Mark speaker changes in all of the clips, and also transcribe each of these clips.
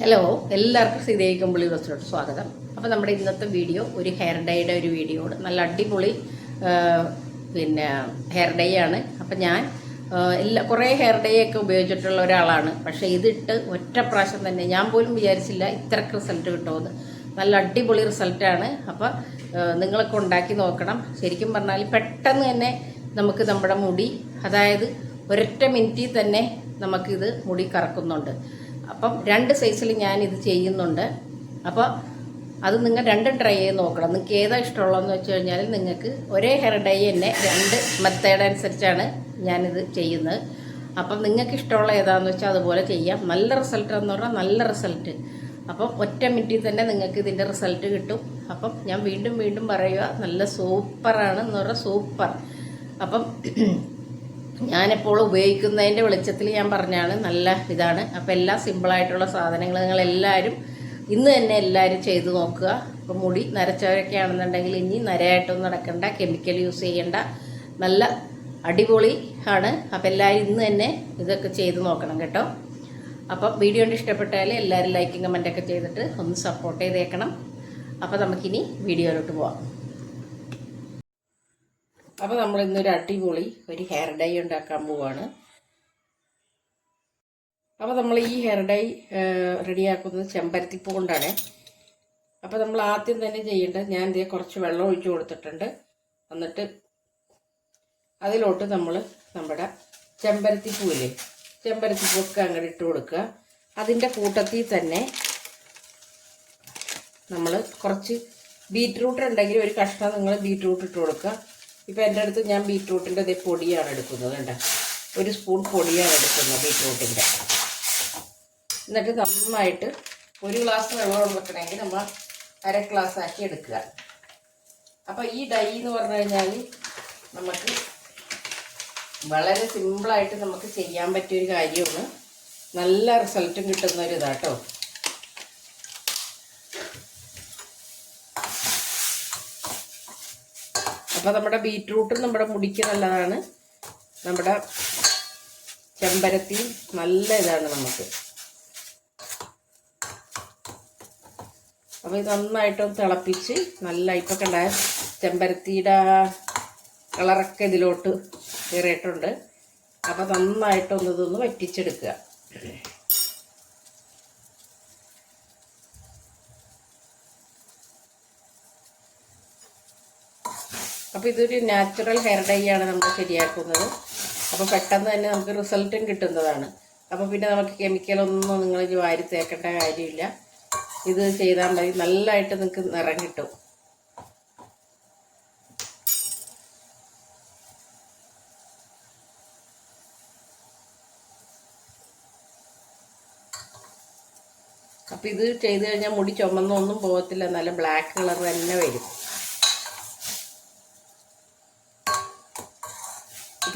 Speaker 1: Hello എല്ലാവർക്കും സീതേ കമ്പിളി ബസ്സിലോട്ട് സ്വാഗതം. അപ്പോൾ നമ്മുടെ ഇന്നത്തെ വീഡിയോ ഒരു ഹെയർ ഡൈയുടെ ഒരു വീഡിയോ നല്ല അടിപൊളി പിന്നെ ഹെയർ ഡൈ ആണ്. അപ്പം ഞാൻ എല്ലാ കുറേ ഹെയർ ഡൈ ഒക്കെ ഉപയോഗിച്ചിട്ടുള്ള ഒരാളാണ്. പക്ഷേ ഇതിട്ട് ഒറ്റ പ്രാവശ്യം തന്നെ ഞാൻ പോലും വിചാരിച്ചില്ല ഇത്രക്ക് റിസൾട്ട് കിട്ടുമെന്ന്. നല്ല അടിപൊളി റിസൾട്ടാണ് അപ്പോൾ നിങ്ങളൊക്കെ ഉണ്ടാക്കി നോക്കണം. ശരിക്കും പറഞ്ഞാൽ പെട്ടെന്ന് തന്നെ നമുക്ക് നമ്മുടെ മുടി അതായത് ഒരൊറ്റ മിനിറ്റിൽ തന്നെ നമുക്കിത് മുടി കറക്കുന്നുണ്ട്. അപ്പം രണ്ട് സൈസിൽ ഞാൻ ഇത് ചെയ്യുന്നുണ്ട്. അപ്പോൾ അത് നിങ്ങൾ രണ്ടും ട്രൈ ചെയ്ത് നോക്കണം. നിങ്ങൾക്ക് ഏതാ ഇഷ്ടമുള്ളതെന്ന് വെച്ച് കഴിഞ്ഞാൽ നിങ്ങൾക്ക് ഒരേ ഹെയർ ഡൈ തന്നെ രണ്ട് മെത്തേഡ് അനുസരിച്ചാണ് ഞാനിത് ചെയ്യുന്നത്. അപ്പം നിങ്ങൾക്ക് ഇഷ്ടമുള്ള ഏതാണെന്ന് വെച്ചാൽ അതുപോലെ ചെയ്യാം. നല്ല റിസൾട്ട് എന്ന് പറഞ്ഞാൽ നല്ല റിസൾട്ട് അപ്പം ഒറ്റ മിനിറ്റിൽ തന്നെ നിങ്ങൾക്ക് ഇതിന്റെ റിസൾട്ട് കിട്ടും. അപ്പം ഞാൻ വീണ്ടും വീണ്ടും പറയുക നല്ല സൂപ്പറാണ് എന്ന് പറഞ്ഞാൽ സൂപ്പർ അപ്പം ഞാനെപ്പോൾ ഉപയോഗിക്കുന്നതിന്റെ വെളിച്ചത്തിൽ ഞാൻ പറഞ്ഞാണ് നല്ല ഇതാണ്. അപ്പോൾ എല്ലാം സിമ്പിളായിട്ടുള്ള സാധനങ്ങൾ നിങ്ങൾ എല്ലാവരും ഇന്ന് തന്നെ എല്ലാവരും ചെയ്ത് നോക്കുക. ഇപ്പോൾ മുടി നരച്ചവരൊക്കെ ആണെന്നുണ്ടെങ്കിൽ ഇനി നരയായിട്ടൊന്നും നടക്കണ്ട കെമിക്കൽ യൂസ് ചെയ്യേണ്ട. നല്ല അടിപൊളി ആണ്. അപ്പോൾ എല്ലാവരും ഇന്ന് തന്നെ ഇതൊക്കെ ചെയ്ത് നോക്കണം കേട്ടോ. അപ്പം വീഡിയോ കൊണ്ട് ഇഷ്ടപ്പെട്ടാൽ എല്ലാവരും ലൈക്കും കമന്റൊക്കെ ചെയ്തിട്ട് ഒന്ന് സപ്പോർട്ട് ചെയ്തേക്കണം. അപ്പോൾ നമുക്കിനി വീഡിയോയിലോട്ട് പോവാം. അപ്പോൾ നമ്മൾ ഇന്നൊരു അടിപൊളി ഒരു ഹെയർ ഡൈ ഉണ്ടാക്കാൻ പോവാണ്. അപ്പോൾ നമ്മൾ ഈ ഹെയർ ഡൈ റെഡിയാക്കുന്നത് ചെമ്പരത്തിപ്പൂ കൊണ്ടാണ് അപ്പോൾ നമ്മൾ ആദ്യം തന്നെ ചെയ്യേണ്ടത് ഞാൻ ഇതേ കുറച്ച് വെള്ളം ഒഴിച്ചു കൊടുത്തിട്ടുണ്ട്. എന്നിട്ട് അതിലോട്ട് നമ്മൾ നമ്മുടെ ചെമ്പരത്തിപ്പൂവില്ലേ ചെമ്പരത്തിപ്പൂക്കെ അങ്ങോട്ട് ഇട്ട് കൊടുക്കുക. അതിന്റെ കൂട്ടത്തിൽ തന്നെ നമ്മൾ കുറച്ച് ബീറ്റ്റൂട്ട് ഉണ്ടെങ്കിൽ ഒരു കഷ്ണം നിങ്ങൾ ബീറ്റ്റൂട്ട് ഇട്ട് കൊടുക്കുക. ഇപ്പം എന്റെ അടുത്ത് ഞാൻ ബീട്രൂട്ടിന്റെ ഇതേ പൊടിയാണ് എടുക്കുന്നത് കണ്ട? ഒരു സ്പൂൺ പൊടിയാണ് എടുക്കുന്നത് ബീട്രൂട്ടിന്റെ. എന്നിട്ട് നന്നായിട്ട് ഒരു ഗ്ലാസ് വെള്ളം വെക്കണമെങ്കിൽ നമ്മൾ അര ഗ്ലാസ് ആക്കി എടുക്കുക. അപ്പോൾ ഈ ഡൈ എന്ന് പറഞ്ഞു കഴിഞ്ഞാൽ നമുക്ക് വളരെ സിമ്പിളായിട്ട് നമുക്ക് ചെയ്യാൻ പറ്റിയൊരു കാര്യമാണ്. നല്ല റിസൾട്ടും കിട്ടുന്ന ഒരു ഇതാട്ടോ അപ്പോൾ നമ്മുടെ ബീറ്റ്റൂട്ടും നമ്മുടെ മുടിക്ക് നല്ലതാണ്. നമ്മുടെ ചെമ്പരത്തിയും നല്ല ഇതാണ് നമുക്ക്. അപ്പോൾ ഇത് നന്നായിട്ടൊന്ന് തിളപ്പിച്ച് നല്ല ഇപ്പം കണ്ട ചെമ്പരത്തിയുടെ കളറൊക്കെ ഇതിലോട്ട് കയറിയിട്ടുണ്ട് അപ്പോൾ നന്നായിട്ടൊന്ന് ഇതൊന്ന് വറ്റിച്ചെടുക്കുക. അപ്പോൾ ഇതൊരു നാച്ചുറൽ ഹെയർ ഡൈ ആണ് നമ്മൾ ശരിയാക്കുന്നത്. അപ്പോൾ പെട്ടെന്ന് തന്നെ നമുക്ക് റിസൾട്ടും കിട്ടുന്നതാണ്. അപ്പോൾ പിന്നെ നമുക്ക് കെമിക്കലൊന്നും നിങ്ങൾ വാരി തേക്കേണ്ട കാര്യമില്ല. ഇത് ചെയ്താൽ മതി. നല്ലതായിട്ട് നിങ്ങൾക്ക് നിറം കിട്ടും. അപ്പോൾ ഇത് ചെയ്ത് കഴിഞ്ഞാൽ മുടി ചുമന്നൊന്നും പോകത്തില്ല. നല്ല ബ്ലാക്ക് കളർ തന്നെ വരും.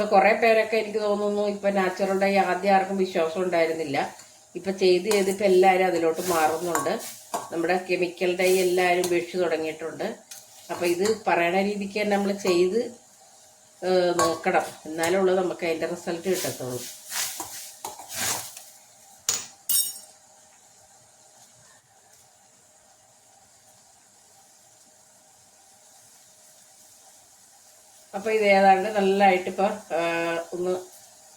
Speaker 1: ഇപ്പൊ കുറെ പേരൊക്കെ എനിക്ക് തോന്നുന്നു ഇപ്പൊ നാച്ചുറൽ ഡൈ ആദ്യം ആർക്കും വിശ്വാസം ഉണ്ടായിരുന്നില്ല. ഇപ്പൊ ചെയ്ത് ചെയ്ത് ഇപ്പൊ എല്ലാവരും അതിലോട്ട് മാറുന്നുണ്ട്. നമ്മുടെ കെമിക്കൽ ഡൈ എല്ലാവരും ഉപേക്ഷിച്ച് തുടങ്ങിയിട്ടുണ്ട്. അപ്പൊ ഇത് പറയണ രീതിക്ക് തന്നെ നമ്മൾ ചെയ്ത് നോക്കണം. എന്നാലുള്ളൂ നമുക്ക് അതിന്റെ റിസൾട്ട് കിട്ടത്തുള്ളൂ. അപ്പോൾ ഇത് ഏതാണ്ട് നല്ലതായിട്ട് ഇപ്പോൾ ഒന്ന്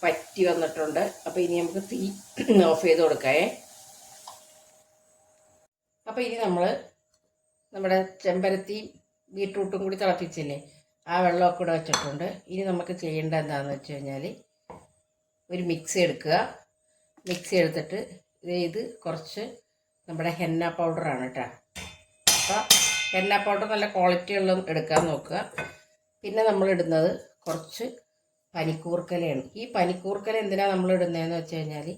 Speaker 1: പറ്റി വന്നിട്ടുണ്ട്. അപ്പോൾ ഇനി നമുക്ക് തീ ഓഫ് ചെയ്ത് കൊടുക്കാമേ അപ്പോൾ ഇനി നമ്മൾ നമ്മുടെ ചെമ്പരത്തി ബീട്രൂട്ടും കൂടി തിളപ്പിച്ചില്ലേ ആ വെള്ളമൊക്കെ കൂടെ വെച്ചിട്ടുണ്ട്. ഇനി നമുക്ക് ചെയ്യേണ്ട എന്താണെന്ന് വെച്ച് കഴിഞ്ഞാൽ ഒരു മിക്സി എടുക്കുക. മിക്സി എടുത്തിട്ട് ഇത് ഇത് കുറച്ച് നമ്മുടെ ഹെന്ന പൗഡറാണ് കേട്ടോ. അപ്പോൾ ഹെന്ന പൗഡർ നല്ല ക്വാളിറ്റി ഉള്ള എടുക്കാൻ നോക്കുക. പിന്നെ നമ്മൾ ഇടുന്നത് കുറച്ച് പനിക്കൂർക്കലയാണ്. ഈ പനിക്കൂർക്കല എന്തിനാണ് നമ്മൾ ഇടുന്നതെന്ന് വെച്ച് കഴിഞ്ഞാൽ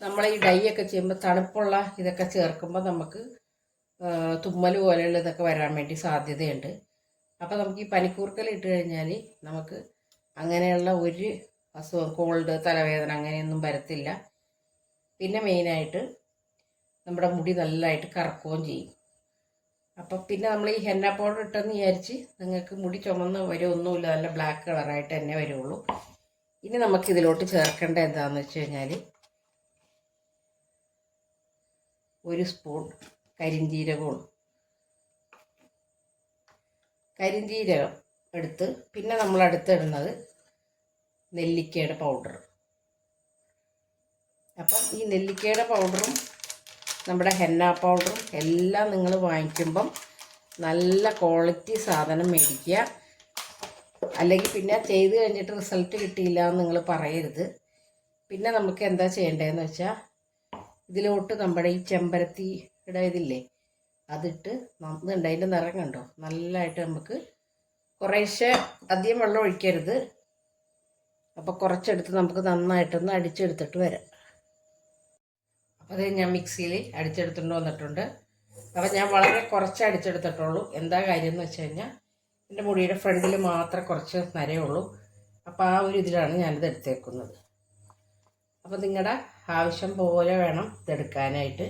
Speaker 1: നമ്മൾ ഈ ഡൈ ഒക്കെ ചെയ്യുമ്പോൾ തണുപ്പുള്ള ഇതൊക്കെ ചേർക്കുമ്പോൾ നമുക്ക് തുമ്മൽ പോലെയുള്ള ഇതൊക്കെ വരാൻ വേണ്ടി സാധ്യതയുണ്ട്. അപ്പോൾ നമുക്ക് ഈ പനിക്കൂർക്കല ഇട്ട് കഴിഞ്ഞാൽ നമുക്ക് അങ്ങനെയുള്ള ഒരു അസുഖം കോൾഡ് തലവേദന അങ്ങനെയൊന്നും വരത്തില്ല. പിന്നെ മെയിനായിട്ട് നമ്മുടെ മുടി നല്ലതായിട്ട് കറക്കുകയും ചെയ്യും. അപ്പം പിന്നെ നമ്മൾ ഈ ഹെന്ന പൗഡർ ഇട്ടെന്ന് വിചാരിച്ച് നിങ്ങൾക്ക് മുടി ചുമന്ന് വരുമൊന്നുമില്ല നല്ല ബ്ലാക്ക് കളറായിട്ട് തന്നെ വരുള്ളൂ. ഇനി നമുക്ക് ഇതിലോട്ട് ചേർക്കേണ്ട എന്താണെന്ന് വെച്ച് കഴിഞ്ഞാൽ ഒരു സ്പൂൺ കരിഞ്ജീരകവും കരിഞ്ജീരകം എടുത്ത് പിന്നെ നമ്മൾ അടുത്തിടുന്നത് നെല്ലിക്കയുടെ പൗഡർ അപ്പം ഈ നെല്ലിക്കയുടെ പൗഡറും നമ്മുടെ ഹെന്ന പൗഡറും എല്ലാം നിങ്ങൾ വാങ്ങിക്കുമ്പം നല്ല ക്വാളിറ്റി സാധനം മേടിക്കുക. അല്ലെങ്കിൽ പിന്നെ ചെയ്ത് കഴിഞ്ഞിട്ട് റിസൾട്ട് കിട്ടിയില്ല എന്ന് നിങ്ങൾ പറയരുത്. പിന്നെ നമുക്ക് എന്താ ചെയ്യേണ്ടതെന്ന് വെച്ചാൽ ഇതിലോട്ട് നമ്മുടെ ഈ ചെമ്പരത്തിയുടെ ഇതില്ലേ അതിട്ട് നന്നുണ്ട് അതിന്റെ നിറം കണ്ടോ? നല്ലതായിട്ട് നമുക്ക് കുറേശ്ശെ അധികം വെള്ളം ഒഴിക്കരുത്. അപ്പോൾ കുറച്ചെടുത്ത് നമുക്ക് നന്നായിട്ടൊന്ന് അടിച്ചെടുത്തിട്ട് വരാം. അപ്പോൾ അത് ഞാൻ മിക്സിയിൽ അടിച്ചെടുത്തുകൊണ്ട് വന്നിട്ടുണ്ട്. അപ്പോൾ ഞാൻ വളരെ കുറച്ച് അടിച്ചെടുത്തിട്ടുള്ളൂ. എന്താ കാര്യം എന്ന് വെച്ച് കഴിഞ്ഞാൽ എന്റെ മുടിയുടെ ഫ്രണ്ടിൽ മാത്രം കുറച്ച് നരയുള്ളൂ. അപ്പോൾ ആ ഒരു ഇതിലാണ് ഞാനിത് എടുത്തേക്കുന്നത്. അപ്പോൾ നിങ്ങളുടെ ആവശ്യം പോലെ വേണം ഇതെടുക്കാനായിട്ട്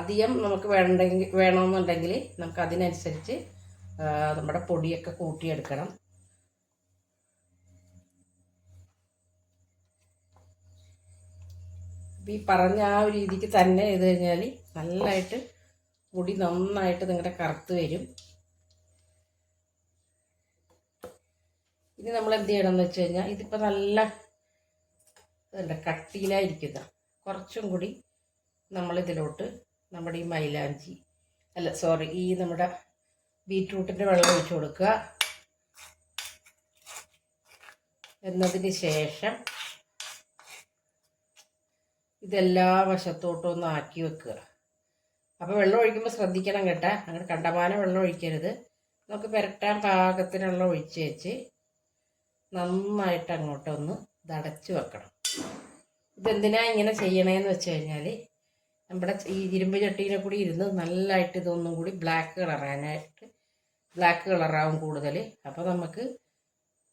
Speaker 1: അധികം നമുക്ക് വേണ്ടെങ്കിൽ വേണമെന്നുണ്ടെങ്കിൽ നമുക്ക് അതിനനുസരിച്ച് നമ്മുടെ പൊടിയൊക്കെ കൂട്ടിയെടുക്കണം. ഈ പറഞ്ഞ ആ ഒരു രീതിക്ക് തന്നെ ചെയ്ത് കഴിഞ്ഞാൽ നല്ലതായിട്ട് മുടി നന്നായിട്ട് നിങ്ങളുടെ കറുത്ത് വരും. ഇനി നമ്മൾ എന്ത് ചെയ്യണം എന്ന് വെച്ച് കഴിഞ്ഞാൽ ഇതിപ്പോൾ നല്ല ഇതുണ്ട് കട്ടിയിലായിരിക്കുന്ന കുറച്ചും കൂടി നമ്മളിതിലോട്ട് നമ്മുടെ ഈ മൈലാഞ്ചി അല്ല സോറി ഈ നമ്മുടെ ബീറ്റ്റൂട്ടിന്റെ വെള്ളം ഒഴിച്ച് കൊടുക്കുക. എന്നതിന് ശേഷം ഇതെല്ലാ വശത്തോട്ടും ഒന്ന് ആക്കി വെക്കുക. അപ്പോൾ വെള്ളം ഒഴിക്കുമ്പോൾ ശ്രദ്ധിക്കണം കേട്ടാ. അങ്ങനെ കണ്ടമാനം വെള്ളം ഒഴിക്കരുത്. നമുക്ക് പുരട്ടാൻ പാകത്തിനുള്ള ഒഴിച്ച് വെച്ച് നന്നായിട്ട് അങ്ങോട്ടൊന്ന് ഇതടച്ച് വെക്കണം. ഇതെന്തിനാ ഇങ്ങനെ ചെയ്യണേന്ന് വെച്ച് കഴിഞ്ഞാൽ നമ്മുടെ ഈ ഇരുമ്പ് ചട്ടീനെ കൂടി ഇരുന്ന് നല്ലതായിട്ട് ഇതൊന്നും കൂടി ബ്ലാക്ക് കളറാനായിട്ട് ബ്ലാക്ക് കളറാവും കൂടുതൽ അപ്പോൾ നമുക്ക്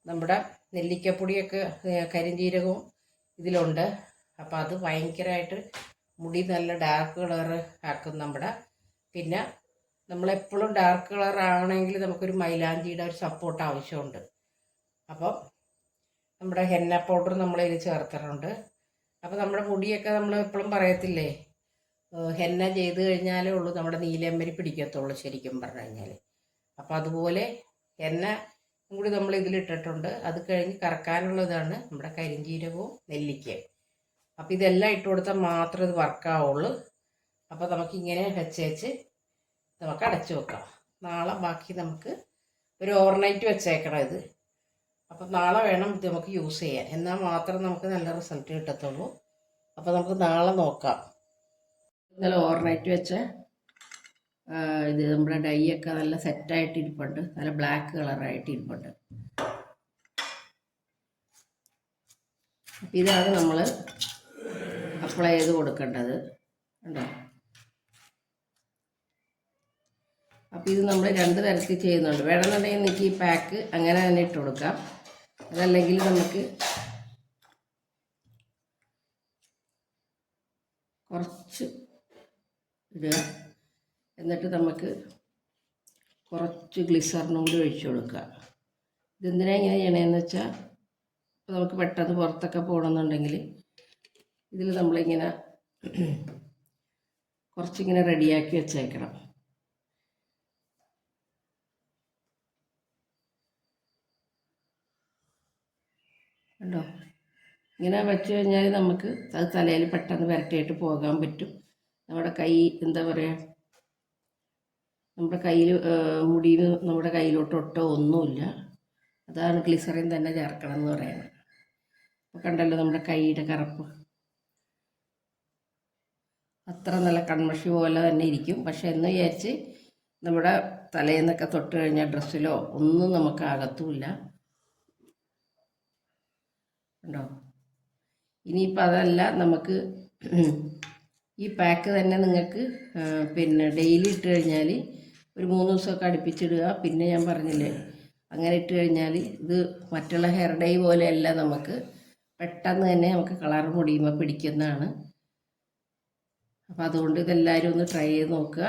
Speaker 1: നമ്മുടെ നെല്ലിക്കപ്പൊടിയൊക്കെ കരിഞ്ചീരകവും ഇതിലുണ്ട്. അപ്പോൾ അത് ഭയങ്കരമായിട്ട് മുടി നല്ല ഡാർക്ക് കളർ ആക്കും നമ്മുടെ. പിന്നെ നമ്മളെപ്പോഴും ഡാർക്ക് കളർ ആണെങ്കിൽ നമുക്കൊരു മൈലാഞ്ചിയുടെ ഒരു സപ്പോർട്ട് ആവശ്യമുണ്ട്. അപ്പം നമ്മുടെ ഹെന്ന പൗഡർ നമ്മൾ ഇതിൽ ചേർത്തിട്ടുണ്ട്. അപ്പോൾ നമ്മുടെ മുടിയൊക്കെ നമ്മൾ എപ്പോഴും പറയത്തില്ലേ ഹെന്ന ചെയ്ത് കഴിഞ്ഞാലേ ഉള്ളൂ നമ്മുടെ നീലമ്മരി പിടിക്കത്തുള്ളൂ ശരിക്കും പറഞ്ഞു കഴിഞ്ഞാൽ അപ്പോൾ അതുപോലെ ഹെന്ന കൂടി നമ്മൾ ഇതിലിട്ടിട്ടുണ്ട്. അത് കഴിഞ്ഞ് കറക്കാനുള്ളതാണ് നമ്മുടെ കരിഞ്ജീരകവും നെല്ലിക്കയും. അപ്പോൾ ഇതെല്ലാം ഇട്ട് കൊടുത്താൽ മാത്രമേ ഇത് വർക്കാവുള്ളൂ അപ്പോൾ നമുക്കിങ്ങനെ വെച്ച് വെച്ച് നമുക്ക് അടച്ചു വെക്കാം. നാളെ ബാക്കി നമുക്ക് ഒരു ഓവർനൈറ്റ് വെച്ചേക്കണം ഇത്. അപ്പം നാളെ വേണം ഇത് നമുക്ക് യൂസ് ചെയ്യാൻ. എന്നാൽ മാത്രം നമുക്ക് നല്ല റിസൾട്ട് കിട്ടത്തുള്ളൂ. അപ്പോൾ നമുക്ക് നാളെ നോക്കാം. ഇന്നലെ ഓവർനൈറ്റ് വെച്ച ഇത് നമ്മുടെ ഡൈ ഒക്കെ നല്ല സെറ്റായിട്ട് ഇരിപ്പുണ്ട് നല്ല ബ്ലാക്ക് കളറായിട്ട് ഇരിപ്പുണ്ട് അപ്പം ഇതാണ് നമ്മൾ അപ്ലൈ ചെയ്ത് കൊടുക്കേണ്ടത്. ഉണ്ടോ അപ്പോൾ ഇത് നമ്മൾ രണ്ട് തരത്തിൽ ചെയ്യുന്നുണ്ട്. വേണമെന്നുണ്ടെങ്കിൽ നിങ്ങൾക്ക് ഈ പാക്ക് അങ്ങനെ തന്നെ ഇട്ട് കൊടുക്കാം. അതല്ലെങ്കിൽ നമുക്ക് കുറച്ച് ഇടുക എന്നിട്ട് നമുക്ക് കുറച്ച് ഗ്ലിസറിനും കൂടി ഒഴിച്ചു കൊടുക്കുക ഇതെന്തിനാ ഇങ്ങനെ ചെയ്യണമെന്ന് വെച്ചാൽ ഇപ്പോൾ നമുക്ക് പെട്ടെന്ന് പുറത്തൊക്കെ പോകണമെന്നുണ്ടെങ്കിൽ ഇതിൽ നമ്മളിങ്ങനെ കുറച്ചിങ്ങനെ റെഡിയാക്കി വെച്ചേക്കണം. കണ്ടോ? ഇങ്ങനെ വെച്ച് കഴിഞ്ഞാൽ നമുക്ക് അത് തലയിൽ പെട്ടെന്ന് വരട്ടിയിട്ട് പോകാൻ പറ്റും. നമ്മുടെ കൈ എന്താ പറയുക നമ്മുടെ കയ്യിൽ മുടിയിൽ നമ്മുടെ കയ്യിലോട്ട് ഒട്ടോ ഒന്നുമില്ല. അതാണ് ഗ്ലിസറിൻ തന്നെ ചേർക്കണം എന്ന് പറയുന്നത്. അപ്പോൾ കണ്ടല്ലോ നമ്മുടെ കൈയുടെ കറുപ്പ്. അത്ര നല്ല കൺമഷി പോലെ തന്നെ ഇരിക്കും. പക്ഷെ എന്ന് വിചാരിച്ച് നമ്മുടെ തലേന്നൊക്കെ തൊട്ട് കഴിഞ്ഞ ഡ്രസ്സിലോ ഒന്നും നമുക്ക് ആകത്തുമില്ല ഉണ്ടോ ഇനിയിപ്പോൾ അതല്ല നമുക്ക് ഈ പാക്ക് തന്നെ നിങ്ങൾക്ക് പിന്നെ ഡെയിലി ഇട്ട് കഴിഞ്ഞാൽ ഒരു മൂന്ന് ദിവസമൊക്കെ അടുപ്പിച്ചിടുക. പിന്നെ ഞാൻ പറഞ്ഞില്ലേ അങ്ങനെ ഇട്ട് കഴിഞ്ഞാൽ ഇത് മറ്റുള്ള ഹെയർ ഡൈ പോലെയല്ല നമുക്ക്. പെട്ടെന്ന് തന്നെ നമുക്ക് കളർ മുടിയുമ്പോൾ പിടിക്കുന്നതാണ്. അപ്പോൾ അതുകൊണ്ട് ഇതെല്ലാവരും ഒന്ന് ട്രൈ ചെയ്ത് നോക്കുക.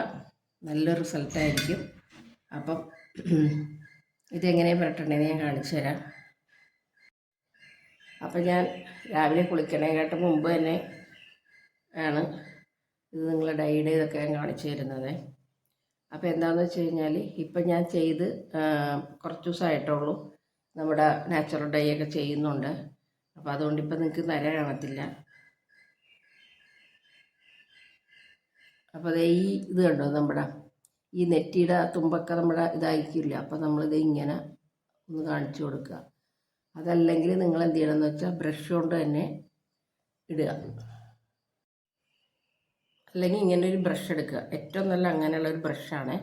Speaker 1: നല്ലൊരു റിസൾട്ടായിരിക്കും അപ്പം ഇതെങ്ങനെ പുരട്ടണേന്ന് ഞാൻ കാണിച്ചു തരാം. അപ്പം ഞാൻ രാവിലെ കുളിക്കണേക്കാട്ട് മുമ്പ് തന്നെ ആണ് ഇത് നിങ്ങൾ ഡൈഡ് ഇതൊക്കെ ഞാൻ കാണിച്ചു തരുന്നത്. അപ്പോൾ എന്താണെന്ന് വെച്ച് കഴിഞ്ഞാൽ ഇപ്പം ഞാൻ ചെയ്ത് കുറച്ച് ദിവസമായിട്ടുള്ളൂ നമ്മുടെ നാച്ചുറൽ ഡൈ ഒക്കെ ചെയ്യുന്നുണ്ട്. അപ്പോൾ അതുകൊണ്ട് നിങ്ങൾക്ക് നര കാണത്തില്ല. അപ്പോൾ അതേ ഈ ഇത് കണ്ടോ നമ്മുടെ? ഈ നെറ്റിയുടെ തുമ്പൊക്കെ നമ്മുടെ ഇതായിരിക്കില്ല? അപ്പോൾ നമ്മളിത് ഇങ്ങനെ ഒന്ന് കാണിച്ചു കൊടുക്കുക. അതല്ലെങ്കിൽ നിങ്ങൾ എന്ത് ചെയ്യണമെന്ന് വെച്ചാൽ ബ്രഷ് കൊണ്ട് തന്നെ ഇടുക. അല്ലെങ്കിൽ ഇങ്ങനെ ഒരു ബ്രഷ് എടുക്കുക. ഏറ്റവും നല്ല അങ്ങനെയുള്ള ഒരു ബ്രഷാണ്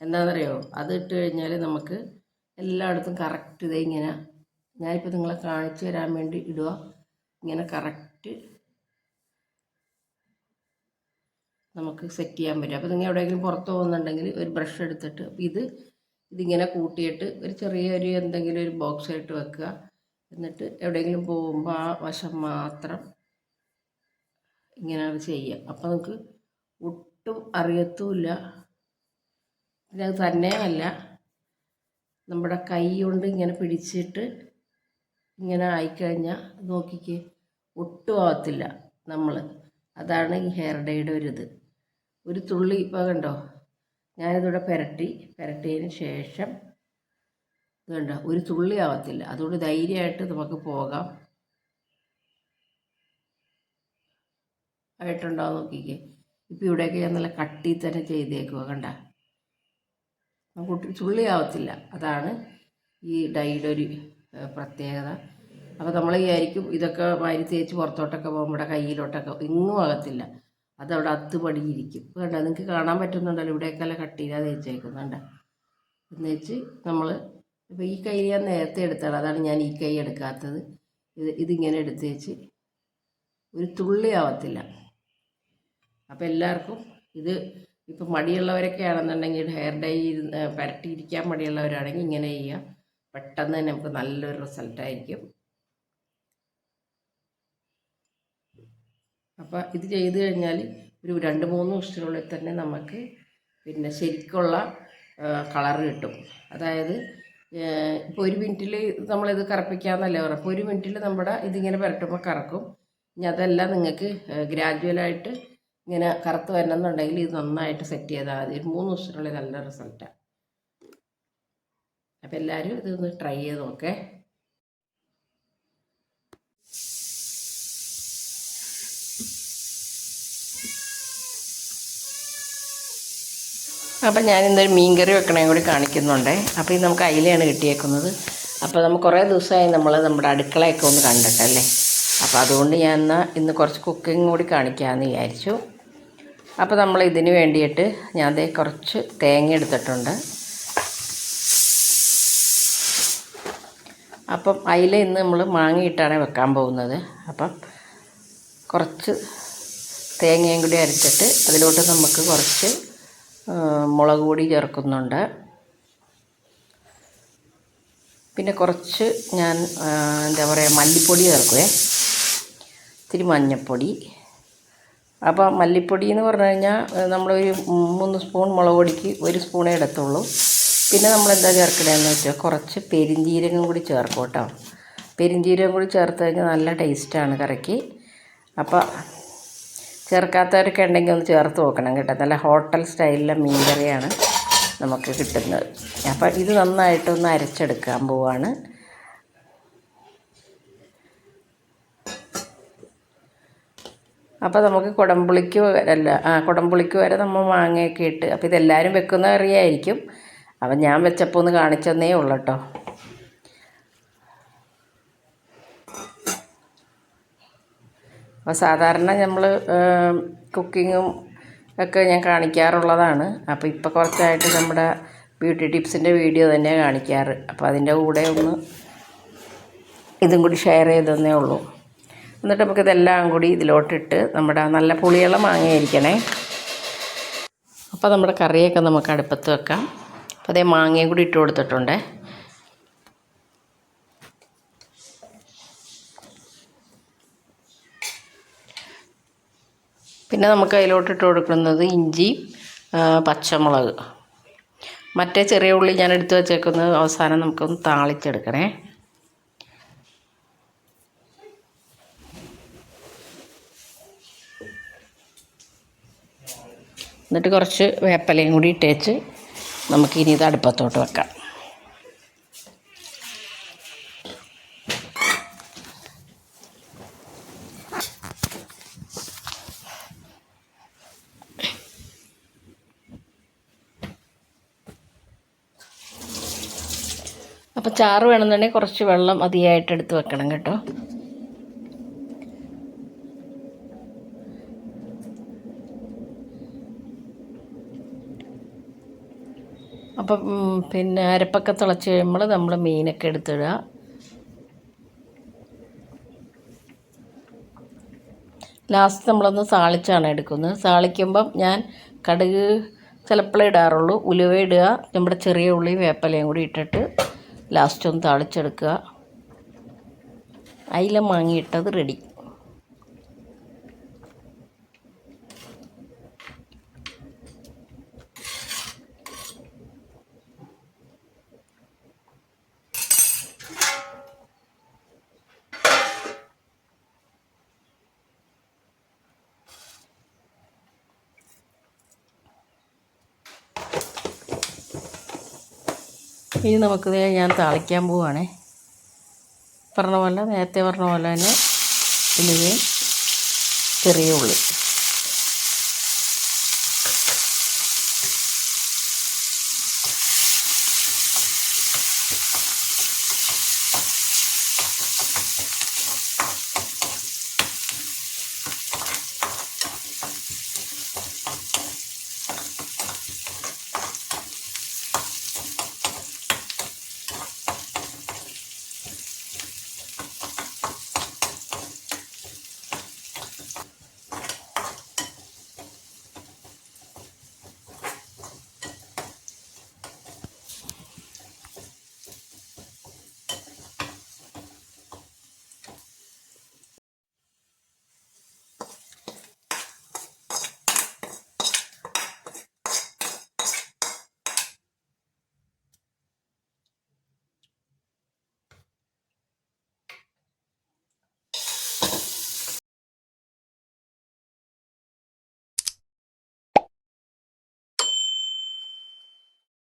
Speaker 1: എന്താണെന്നറിയോ? അത് ഇട്ട് കഴിഞ്ഞാൽ നമുക്ക് എല്ലായിടത്തും കറക്റ്റ് ഇതേ ഇങ്ങനെ ഞാനിപ്പോൾ നിങ്ങളെ കാണിച്ചു തരാൻ വേണ്ടി ഇടുക ഇങ്ങനെ കറക്റ്റ് നമുക്ക് സെറ്റ് ചെയ്യാൻ പറ്റും. അപ്പോൾ നിങ്ങൾ എവിടെയെങ്കിലും പുറത്ത് പോകുന്നുണ്ടെങ്കിൽ ഒരു ബ്രഷ് എടുത്തിട്ട് ഇത് ഇതിങ്ങനെ കൂട്ടിയിട്ട് ഒരു ചെറിയൊരു എന്തെങ്കിലും ഒരു ബോക്സായിട്ട് വെക്കുക. എന്നിട്ട് എവിടെയെങ്കിലും പോകുമ്പോൾ ആ വശം മാത്രം ഇങ്ങനെ അത് ചെയ്യുക. അപ്പോൾ നമുക്ക് ഒട്ടും അറിയത്തുമില്ല പിന്നെ അത് തന്നെയല്ല നമ്മുടെ കൈ കൊണ്ട് ഇങ്ങനെ പിടിച്ചിട്ട് ഇങ്ങനെ ആയിക്കഴിഞ്ഞാൽ നോക്കിക്കേ ഒട്ടും ആവത്തില്ല നമ്മൾ അതാണ് ഈ ഹെയർ ഡേയുടെ ഒരു ഇത് ഒരു തുള്ളി ഇപ്പോൾ കണ്ടോ? ഞാനിതിവിടെ പുരട്ടി പുരട്ടിയതിന് ശേഷം ഇത് ഒരു തുള്ളി ആവത്തില്ല. അതുകൊണ്ട് ധൈര്യമായിട്ട് നമുക്ക് പോകാം. ആയിട്ടുണ്ടോ നോക്കിക്കേ. ഇപ്പം ഇവിടെയൊക്കെ ഞാൻ നല്ല കട്ടി തന്നെ ചെയ്തേക്കുക കണ്ട? നമുക്ക് തുള്ളി ആവത്തില്ല. അതാണ് ഈ ഡൈയുടെ ഒരു പ്രത്യേകത. അപ്പോൾ നമ്മൾ വിചാരിക്കും ഇതൊക്കെ വാരി തേച്ച് പുറത്തോട്ടൊക്കെ പോകുമ്പോൾ കയ്യിലോട്ടൊക്കെ ഇങ്ങും ആകത്തില്ല. അതവിടെ അത്തുപടിയിരിക്കും കണ്ട? നിങ്ങൾക്ക് കാണാൻ പറ്റുന്നുണ്ടല്ലോ. ഇവിടെയൊക്കെ നല്ല കട്ടിയിലാണ് തേച്ചേക്കുന്നുണ്ട് എന്ന് വെച്ച് നമ്മൾ ഇപ്പോൾ ഈ കൈ ഞാൻ നേരത്തെ എടുത്താണ്. അതാണ് ഞാൻ ഈ കൈ എടുക്കാത്തത്. ഇത് ഇതിങ്ങനെ എടുത്ത് വെച്ച് ഒരു തുള്ളി ആവത്തില്ല. അപ്പോൾ എല്ലാവർക്കും ഇത് ഇപ്പം മടിയുള്ളവരൊക്കെ ആണെന്നുണ്ടെങ്കിൽ ഹെയർ ഡൈ പരട്ടിയിരിക്കാൻ മടിയുള്ളവരാണെങ്കിൽ ഇങ്ങനെ ചെയ്യുക പെട്ടെന്ന് തന്നെ നമുക്ക് നല്ലൊരു റിസൾട്ടായിരിക്കും അപ്പോൾ ഇത് ചെയ്ത് കഴിഞ്ഞാൽ ഒരു രണ്ട് മൂന്ന് ദിവസത്തിനുള്ളിൽ തന്നെ നമുക്ക് പിന്നെ ശരിക്കുള്ള കളർ കിട്ടും. അതായത് ഇപ്പോൾ ഒരു മിനിറ്റിൽ നമ്മളിത് കറപ്പിക്കാമെന്നല്ലേ പറയാം അപ്പോൾ ഒരു മിനിറ്റിൽ നമ്മുടെ ഇതിങ്ങനെ പുരട്ടുമ്പോൾ കറക്കും. ഇനി അതെല്ലാം നിങ്ങൾക്ക് ഗ്രാജുവലായിട്ട് ഇങ്ങനെ കറുത്ത് വരണമെന്നുണ്ടെങ്കിൽ ഇത് നന്നായിട്ട് സെറ്റ് ചെയ്താൽ മതി. ഒരു മൂന്ന് ദിവസത്തിനുള്ളിൽ നല്ല റിസൾട്ടാണ് അപ്പോൾ എല്ലാവരും ഇതൊന്ന് ട്രൈ ചെയ്ത് നോക്കേ. അപ്പം ഞാൻ ഇന്നൊരു മീൻകറി വെക്കണേ കൂടി കാണിക്കുന്നുണ്ട്. അപ്പോൾ ഇത് നമുക്ക് അയിലയാണ് കിട്ടിയേക്കുന്നത്. അപ്പോൾ നമുക്ക് കുറേ ദിവസമായി നമ്മൾ നമ്മുടെ അടുക്കളയൊക്കെ ഒന്ന് കണ്ടിട്ടല്ലേ അപ്പോൾ അതുകൊണ്ട് ഞാൻ എന്നാൽ ഇന്ന് കുറച്ച് കുക്കിംഗ് കൂടി കാണിക്കാമെന്ന് വിചാരിച്ചു. അപ്പോൾ നമ്മൾ ഇതിന് വേണ്ടിയിട്ട് ഞാൻ ദേ കുറച്ച് തേങ്ങ എടുത്തിട്ടുണ്ട്. അപ്പം അയില ഇന്ന് നമ്മൾ മാങ്ങയിട്ടാണ് വെക്കാൻ പോകുന്നത്. അപ്പം കുറച്ച് തേങ്ങയും കൂടി അരച്ചിട്ട് അതിലോട്ട് നമുക്ക് കുറച്ച് മുളക് പൊടി ചേർക്കുന്നുണ്ട്. പിന്നെ കുറച്ച് ഞാൻ എന്താ പറയുക മല്ലിപ്പൊടി ചേർക്കുവേ. ഇത്തിരി മഞ്ഞൾപ്പൊടി അപ്പോൾ മല്ലിപ്പൊടി എന്ന് പറഞ്ഞു കഴിഞ്ഞാൽ നമ്മളൊരു മൂന്ന് സ്പൂൺ മുളക് പൊടിക്ക് ഒരു സ്പൂണേ എടുത്തുള്ളൂ പിന്നെ നമ്മൾ എന്താ ചേർക്കണതെന്ന് വെച്ചാൽ കുറച്ച് പെരിഞ്ചീരകം കൂടി ചേർക്കും കേട്ടോ. പെരിഞ്ചീരകം കൂടി ചേർത്ത് കഴിഞ്ഞാൽ നല്ല ടേസ്റ്റാണ് കറിക്ക്. അപ്പോൾ ചേർക്കാത്തവരൊക്കെ ഉണ്ടെങ്കിൽ ഒന്ന് ചേർത്ത് നോക്കണം കേട്ടോ. നല്ല ഹോട്ടൽ സ്റ്റൈലിലെ മീൻ കറിയാണ് നമുക്ക് കിട്ടുന്നത്. അപ്പം ഇത് നന്നായിട്ടൊന്ന് അരച്ചെടുക്കാൻ പോവാണ്. അപ്പോൾ നമുക്ക് കുടംപുളിക്ക് അല്ല ആ കുടംപുളിക്ക് വരെ നമ്മൾ മാങ്ങയൊക്കെ ഇട്ട് അപ്പോൾ ഇതെല്ലാവരും വെക്കുന്ന കറിയായിരിക്കും. അപ്പം ഞാൻ വെച്ചപ്പോൾ ഒന്ന് കാണിച്ചെന്നേ ഉള്ളൂ കേട്ടോ. അപ്പോൾ സാധാരണ നമ്മൾ കുക്കിങ്ങും ഒക്കെ ഞാൻ കാണിക്കാറുള്ളതാണ്. അപ്പോൾ ഇപ്പോൾ കുറച്ചായിട്ട് നമ്മുടെ ബ്യൂട്ടി ടിപ്സിന്റെ വീഡിയോ തന്നെ കാണിക്കാറ്. അപ്പോൾ അതിന്റെ കൂടെ ഒന്ന് ഇതും കൂടി ഷെയർ ചെയ്തതന്നേ ഉള്ളൂ. എന്നിട്ട് നമുക്ക് ഇതെല്ലാം കൂടി ഇതിലോട്ടിട്ട് നമ്മുടെ നല്ല പുളിയുള്ള മാങ്ങയായിരിക്കണേ. അപ്പോൾ നമ്മുടെ കറിയൊക്കെ നമുക്ക് അടുപ്പത്ത് വെക്കാം. അപ്പോൾ അതേ മാങ്ങയും കൂടി ഇട്ട് കൊടുത്തിട്ടുണ്ടേ. പിന്നെ നമുക്ക് അതിലോട്ട് ഇട്ട് കൊടുക്കുന്നത് ഇഞ്ചി പച്ചമുളക്. മറ്റേ ചെറിയ ഉള്ളി ഞാൻ എടുത്തു വച്ചേക്കുന്നത് അവസാനം നമുക്കൊന്ന് താളിച്ചെടുക്കണേ. എന്നിട്ട് കുറച്ച് വേപ്പലയും കൂടി ഇട്ടേച്ച് നമുക്കിനി ഇത് അടുപ്പത്തോട്ട് വെക്കാം. അപ്പോൾ ചാറ് വേണമെന്നുണ്ടെങ്കിൽ കുറച്ച് വെള്ളം അതിയായിട്ട് എടുത്ത് വെക്കണം കേട്ടോ. അപ്പം പിന്നെ അരപ്പൊക്കെ തിളച്ച് കഴിയുമ്പോൾ നമ്മൾ മീനൊക്കെ എടുത്തിടുക. ലാസ്റ്റ് നമ്മളൊന്ന് സാളിച്ചാണ് എടുക്കുന്നത്. താളിക്കുമ്പം ഞാൻ കടുക് ചിലപ്പോഴേ ഇടാറുള്ളൂ. ഉലുവ ഇടുക നമ്മുടെ ചെറിയ ഉള്ളി വേപ്പലയും കൂടി ഇട്ടിട്ട് ലാസ്റ്റ് ഒന്ന് താളിച്ചെടുക്കുക. അയില മാങ്ങിയിട്ടത് റെഡി ഇനി നമുക്ക് ഞാൻ താളിക്കാൻ പോവുകയാണേ പറഞ്ഞ പോലെ നേരത്തെ പറഞ്ഞ പോലെ തന്നെ ചെറിയ ഉള്ളി.